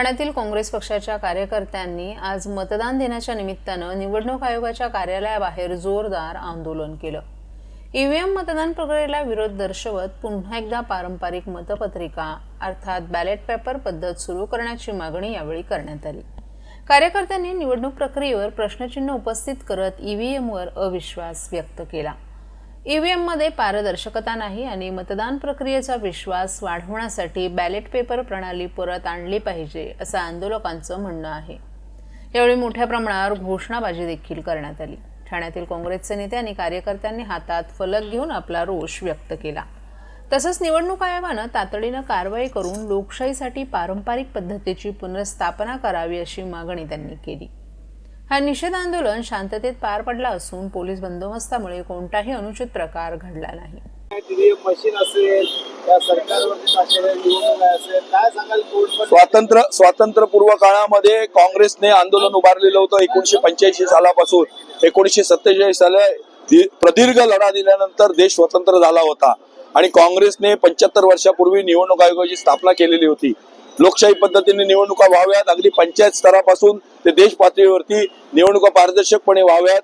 ठाण्यातील काँग्रेस पक्षाच्या कार्यकर्त्यांनी आज मतदान दिनाच्या निमित्तानं निवडणूक आयोगाच्या कार्यालयाबाहेर जोरदार आंदोलन केलं. ईव्हीएम मतदान प्रक्रियेला विरोध दर्शवत पुन्हा एकदा पारंपरिक मतपत्रिका अर्थात बॅलेट पेपर पद्धत सुरू करण्याची मागणी यावेळी करण्यात आली. कार्यकर्त्यांनी निवडणूक प्रक्रियेवर प्रश्नचिन्ह उपस्थित करत ईव्हीएमवर अविश्वास व्यक्त केला. ईव्हीएममध्ये पारदर्शकता नाही आणि मतदान प्रक्रियेचा विश्वास वाढवण्यासाठी बॅलेट पेपर प्रणाली परत आणली पाहिजे असं आंदोलकांचं म्हणणं आहे. यावेळी मोठ्या प्रमाणावर घोषणाबाजी देखील करण्यात आली. ठाण्यातील काँग्रेसचे नेते आणि कार्यकर्त्यांनी हातात फलक घेऊन आपला रोष व्यक्त केला. तसंच निवडणूक आयोगानं तातडीनं कारवाई करून लोकशाहीसाठी पारंपरिक पद्धतीची पुनर्स्थापना करावी अशी मागणी त्यांनी केली. हा निषेध आंदोलन शांततेत पार पडला असून पोलीस बंदोबस्तामुळे कोणताही अनुचित प्रकार घडला नाही. स्वातंत्र्य स्वातंत्र्यपूर्व काळामध्ये काँग्रेसने आंदोलन उभारलेलं होतं एकोणीशे पंच्याऐंशी सालापासून. एकोणीशे सत्तेचाळीस साला प्रदीर्घ लढा दिल्यानंतर देश स्वतंत्र झाला होता. आणि काँग्रेसने पंच्याहत्तर वर्षापूर्वी निवडणूक आयोगाची स्थापना केलेली होती. लोकशाही पद्धतीने निवडणुका व्हाव्यात. अगदी पंचायत स्तरापासून ते देश पातळीवरती निवडणुका पारदर्शकपणे व्हाव्यात.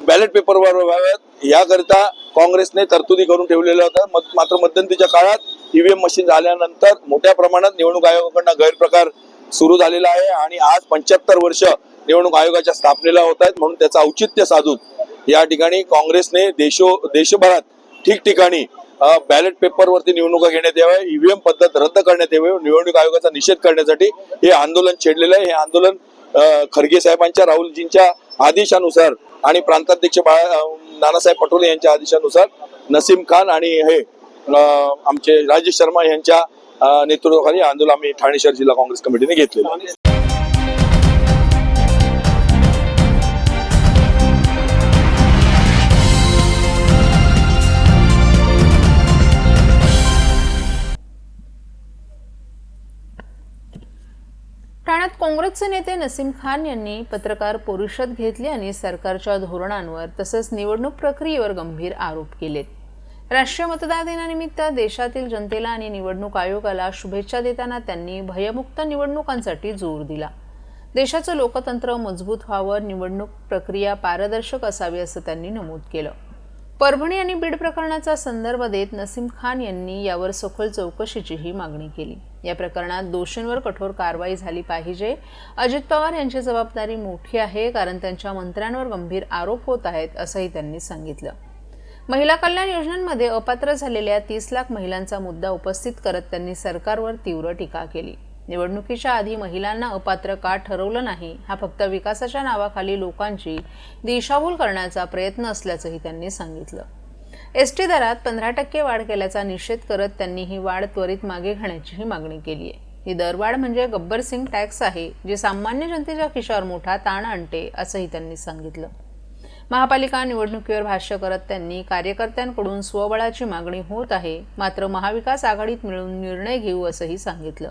बॅलेट पेपरवर व्हाव्यात. याकरिता काँग्रेसने तरतुदी करून ठेवलेल्या होत्या मत- मात्र मध्यंतीच्या काळात ईव्हीएम मशीन झाल्यानंतर मोठ्या प्रमाणात निवडणूक आयोगाकडनं गैरप्रकार सुरू झालेला आहे आणि आज पंच्याहत्तर वर्ष निवडणूक आयोगाच्या स्थापनेला होत आहेत. म्हणून त्याचं औचित्य साधून या ठिकाणी काँग्रेसने देशो देशभरात ठिकठिकाणी बॅलेट पेपरवरती निवडणुका घेण्यात याव्या. ईव्हीएम पद्धत रद्द करण्यात यावी. निवडणूक आयोगाचा निषेध करण्यासाठी हे आंदोलन छेडलेलं आहे. हे आंदोलन खरगे साहेबांच्या राहुलजींच्या आदेशानुसार आणि प्रांताध्यक्ष बाळा नानासाहेब पटोले यांच्या आदेशानुसार नसीम खान आणि हे आमचे राजेश शर्मा यांच्या नेतृत्वाखाली आंदोलन आम्ही ठाणे शहर जिल्हा काँग्रेस कमिटीने घेतलेलं काँग्रेसचे नेते नसीम खान यांनी पत्रकार परिषद घेतली आणि सरकारच्या धोरणांवर तसंच निवडणूक प्रक्रियेवर गंभीर आरोप केलेत. राष्ट्रीय मतदार दिनानिमित्त देशातील जनतेला आणि निवडणूक आयोगाला शुभेच्छा देताना त्यांनी भयमुक्त निवडणुकांसाठी जोर दिला. देशाचं लोकतंत्र मजबूत व्हावं निवडणूक प्रक्रिया पारदर्शक असावी असं त्यांनी नमूद केलं. परभणी आणि बीड प्रकरणाचा संदर्भ देत नसीम खान यांनी यावर सखोल चौकशीचीही मागणी केली. या प्रकरणात दोषींवर कठोर कारवाई झाली पाहिजे. अजित पवार यांची जबाबदारी मोठी आहे कारण त्यांच्या मंत्र्यांवर गंभीर आरोप होत आहेत असंही त्यांनी सांगितलं. महिला कल्याण योजनांमध्ये अपात्र झालेल्या तीस लाख महिलांचा मुद्दा उपस्थित करत त्यांनी सरकारवर तीव्र टीका केली. निवडणुकीच्या आधी महिलांना अपात्र का ठरवलं नाही हा फक्त विकासाच्या नावाखाली लोकांची दिशाभूल करण्याचा प्रयत्न असल्याचंही त्यांनी सांगितलं. एस टी दरात पंधरा टक्के वाढ केल्याचा निषेध करत त्यांनी ही वाढ त्वरित मागे घेण्याचीही मागणी केली आहे. ही दरवाढ म्हणजे गब्बर सिंग टॅक्स आहे जी सामान्य जनतेच्या खिशावर मोठा ताण आणते असंही त्यांनी सांगितलं. महापालिका निवडणुकीवर भाष्य करत त्यांनी कार्यकर्त्यांकडून स्वबळाची मागणी होत आहे मात्र महाविकास आघाडीत मिळून निर्णय घेऊ असंही सांगितलं.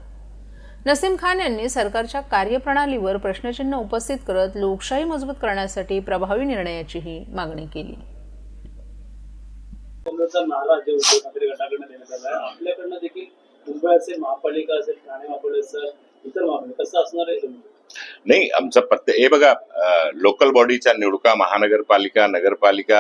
नसीम खान यांनी सरकारच्या कार्यप्रणालीवर प्रश्नचिन्ह उपस्थित करत लोकशाही मजबूत करण्यासाठी प्रभावी निर्णयाचीही मागणी केली. चा नारा जे उद्धव ठाकरे गटाकडनं देण्यात आला आहे आपल्याकडनं देखील मुंबई असेल महापालिका असेल ठाणे महापालिका इतर महापालिका कसं असणार आहे नाही आमचा प्रत्येक हे बघा लोकल बॉडीच्या निवडणुका महानगरपालिका नगरपालिका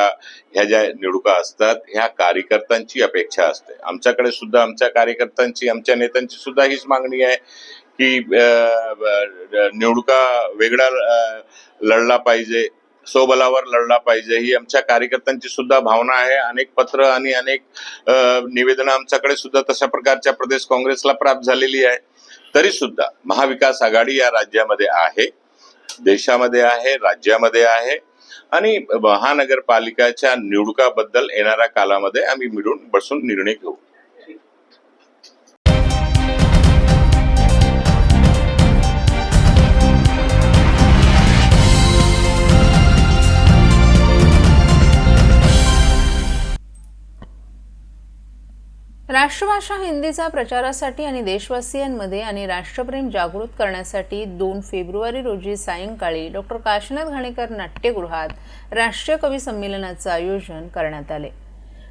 ह्या ज्या निवडणुका असतात ह्या कार्यकर्त्यांची अपेक्षा असते. आमच्याकडे सुद्धा आमच्या कार्यकर्त्यांची आमच्या नेत्यांची सुद्धा हीच मागणी आहे की अं, निवडणुका वेगळा लढला पाहिजे. स्वबलावर लढला पाहिजे. ही आमच्या कार्यकर्त्यांची सुद्धा भावना आहे. अनेक पत्र आणि अनेक निवेदनं आमच्याकडे सुद्धा तशा प्रकारच्या प्रदेश काँग्रेसला प्राप्त झालेली आहे. तरी सुद्धा महाविकास आघाडी या राज्यामध्ये आहे. देशामध्ये आहे राज्यामध्ये आहे. आणि महानगरपालिकाच्या निवडणुकाबद्दल येणाऱ्या कालामध्ये आम्ही मिळून बसून निर्णय घेऊ. राष्ट्रभाषा हिंदीचा प्रचारासाठी आणि देशवासियांमध्ये आणि राष्ट्रप्रेम जागृत करण्यासाठी दोन फेब्रुवारी रोजी सायंकाळी डॉक्टर काशीनाथ घाणेकर नाट्यगृहात राष्ट्रीय कवी संमेलनाचं आयोजन करण्यात आले.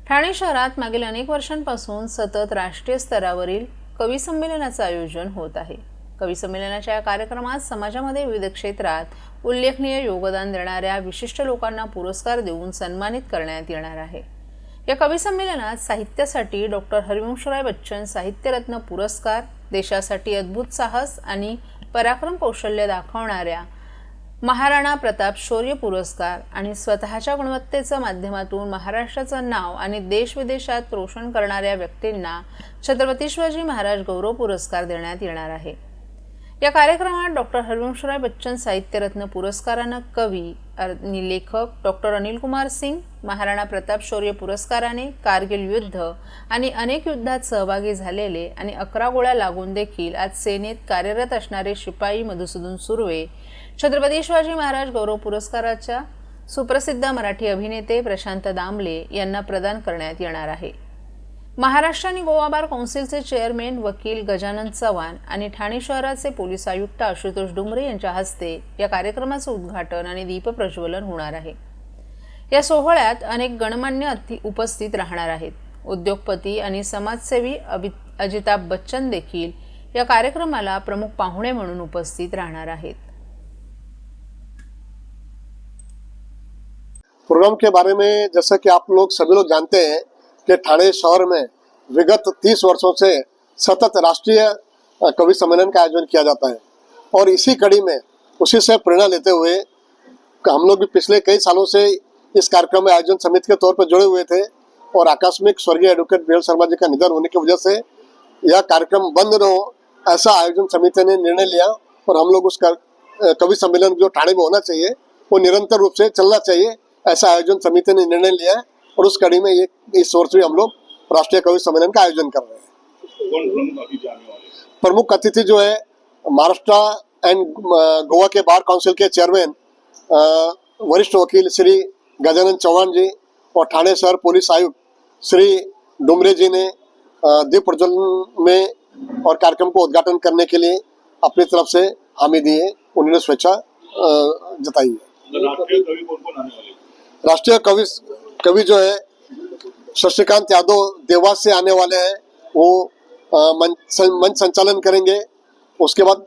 ठाणे शहरात मागील अनेक वर्षांपासून सतत राष्ट्रीय स्तरावरील कवी संमेलनाचं आयोजन होत आहे. कवी संमेलनाच्या या कार्यक्रमात समाजामध्ये विविध क्षेत्रात उल्लेखनीय योगदान देणाऱ्या विशिष्ट लोकांना पुरस्कार देऊन सन्मानित करण्यात येणार आहे. या कवी संमेलनात साहित्यासाठी डॉक्टर हरिवंशराय बच्चन साहित्यरत्न पुरस्कार देशासाठी अद्भुत साहस आणि पराक्रम कौशल्य दाखवणाऱ्या महाराणा प्रताप शौर्य पुरस्कार आणि स्वतःच्या गुणवत्तेच्या माध्यमातून महाराष्ट्राचं नाव आणि देशविदेशात रोशन करणाऱ्या व्यक्तींना छत्रपती शिवाजी महाराज गौरव पुरस्कार देण्यात येणार आहे. या कार्यक्रमात डॉक्टर हरिवंशराय बच्चन साहित्यरत्न पुरस्कारानं कवी आणि लेखक डॉक्टर अनिल कुमार सिंग महाराणा प्रताप शौर्य पुरस्काराने कारगिल युद्ध आणि अनेक युद्धात सहभागी झालेले आणि अकरा गोळ्या लागून देखील आज सेनेत कार्यरत असणारे शिपाई मधुसूदन सुर्वे छत्रपती शिवाजी महाराज गौरव पुरस्काराच्या सुप्रसिद्ध मराठी अभिनेते प्रशांत दामले यांना प्रदान करण्यात येणार आहे. महाराष्ट्र आणि गोवा बार कौन्सिलचे चेअरमॅन वकील गजानन चव्हाण आणि ठाणे शहराचे पोलीस आयुक्त आशुतोष डुमरे यांच्या हस्ते या कार्यक्रमाचं उद्घाटन आणि दीपप्रज्वलन होणार आहे. या सोहळ्यात अनेक गणमान्य अति उपस्थित राहणार आहेत. उद्योगपती आणि समाजसेवी अभि अजिताभ बच्चन देखील या कार्यक्रमाला प्रमुख पाहुणे म्हणून उपस्थित राहणार आहेत. प्रोग्राम के बारे में जैसा कि आप लोग सभी लोग जानते हैं कि ठाणे शहर में विगत तीस वर्षों से सतत राष्ट्रीय कवि सम्मेलन का आयोजन किया जाता है। और इसी कड़ी में, उसी से प्रेरणा लेते हुए, हम लोग भी पिछले कई सालों से इस कार्यक्रम में आयोजन समिति के तौर पर जुड़े हुए थे और आकस्मिक स्वर्गीय एडवोकेट बीएल शर्मा जी का निधन होने की वजह से यह कार्यक्रम बंद न हो, ऐसा आयोजन समिति ने निर्णय लिया और हम लोग उस कवि सम्मेलन जो ठाणे में होना चाहिए, वो निरंतर रूप से चलना चाहिए, ऐसा आयोजन समिति ने निर्णय लिया है। और उस कड़ी में ये इस वर्ष भी हम लोग राष्ट्रीय कवि सम्मेलन का आयोजन कर रहे हैं। प्रमुख अतिथि जो है महाराष्ट्र एंड गोवा के बार काउंसिल के चेयरमैन वरिष्ठ वकील श्री गजानन चौहान जी और ठाणे शहर पुलिस आयुक्त श्री डुमरे जी ने दीप प्रज्वलन में और कार्यक्रम को उद्घाटन करने के लिए अपनी तरफ़ से हामी दी है उन्होंने स्वेच्छा जताई है? राष्ट्रीय कवि कवि जो है शशिकांत यादव देवास से आने वाले हैं। वो मंच संचालन करेंगे। उसके बाद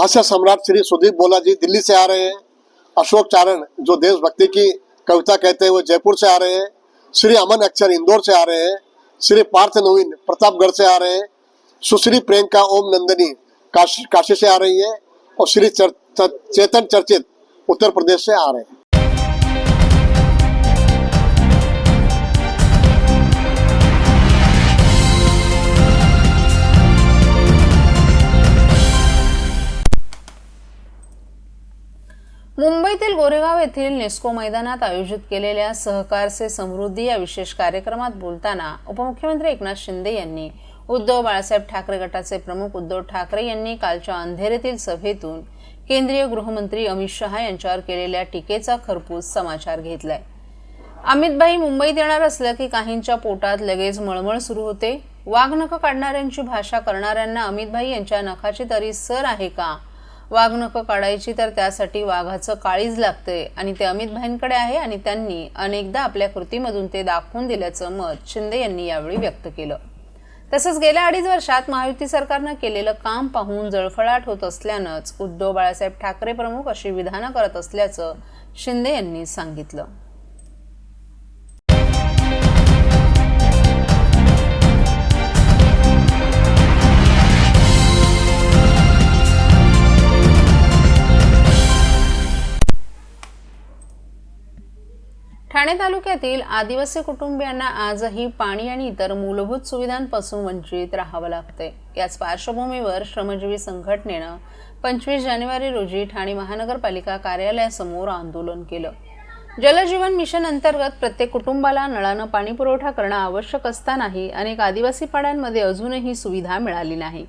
हास्य सम्राट श्री सुदीप बोला जी दिल्ली से आ रहे हैं। अशोक चारण जो देशभक्ति की कविता कहते हैं वो जयपुर से आ रहे हैं। श्री अमन अक्षर इंदौर से आ रहे हैं। श्री पार्थ नवीन प्रतापगढ़ से आ रहे हैं। सुश्री प्रियंका ओम नंदनी काशी काशी से आ रही है। और श्री चर, च- चेतन चर्चित उत्तर प्रदेश से आ रहे हैं। मुंबईतील गोरेगाव येथील नेस्को मैदानात आयोजित केलेल्या सहकार से समृद्धी या विशेष कार्यक्रमात बोलताना उपमुख्यमंत्री एकनाथ शिंदे यांनी उद्धव बाळासाहेब ठाकरे गटाचे प्रमुख उद्धव ठाकरे यांनी कालच्या अंधेरीतील सभेतून केंद्रीय गृहमंत्री अमित शहा यांच्यावर केलेल्या टीकेचा खरपूस समाचार घेतलाय. अमितभाई मुंबईत येणार असलं की काहींच्या पोटात लगेच मळमळ सुरू होते. वाघनखं काढणाऱ्यांची भाषा करणाऱ्यांना अमितभाई यांच्या नखाची तरी सर आहे का? वाघ नखं काढायची तर त्यासाठी वाघाचं काळीज लागतंय. आणि ते अमितभाईंकडे आहे आणि त्यांनी अनेकदा आपल्या कृतीमधून ते दाखवून दिल्याचं मत शिंदे यांनी यावेळी व्यक्त केलं. तसंच गेल्या अडीच वर्षात महायुती सरकारनं केलेलं काम पाहून जळफळाट होत असल्यानंच उद्धव बाळासाहेब ठाकरे प्रमुख अशी विधानं करत असल्याचं शिंदे यांनी सांगितलं. ठाणे तालुक्यातील आदिवासी कुटुंबियांना आजही पाणी आणि इतर मूलभूत सुविधांपासून वंचित राहावं लागते याच पार्श्वभूमीवर श्रमजीवी संघटनेनं पंचवीस जानेवारी रोजी ठाणे महानगरपालिका कार्यालयासमोर आंदोलन केलं. जलजीवन मिशन अंतर्गत प्रत्येक कुटुंबाला नळानं पाणी पुरवठा करणं आवश्यक असतानाही अनेक आदिवासी पाड्यांमध्ये अजूनही सुविधा मिळाली नाही.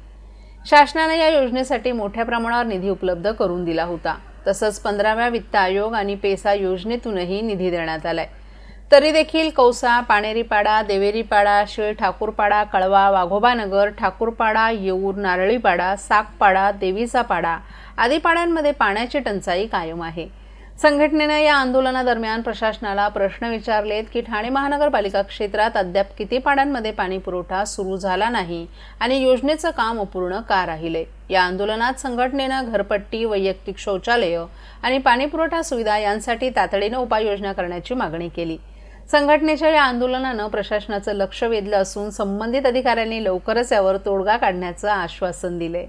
शासनाने या योजनेसाठी मोठ्या प्रमाणावर निधी उपलब्ध करून दिला होता. तसंच पंधराव्या वित्त आयोग आणि पेसा योजनेतूनही निधी देण्यात आलाय. तरी देखील कौसा पाणेरीपाडा देवेरीपाडा शिळ ठाकूरपाडा कळवा वाघोबानगर ठाकूरपाडा येऊर नारळीपाडा साकपाडा देवीचा पाडा आदी पाड्यांमध्ये पाण्याची टंचाई कायम आहे. संघटनेनं या आंदोलनादरम्यान प्रशासनाला प्रश्न विचारलेत की ठाणे महानगरपालिका क्षेत्रात अद्याप किती पाड्यांमध्ये पाणी पुरवठा सुरू झाला नाही आणि योजनेचं काम अपूर्ण का राहिले? या आंदोलनात संघटनेनं घरपट्टी वैयक्तिक शौचालय आणि पाणीपुरवठा सुविधा यांसाठी तातडीनं उपाययोजना करण्याची मागणी केली. संघटनेच्या या आंदोलनानं प्रशासनाचं लक्ष वेधलं असून संबंधित अधिकाऱ्यांनी लवकरच यावर तोडगा काढण्याचं आश्वासन दिले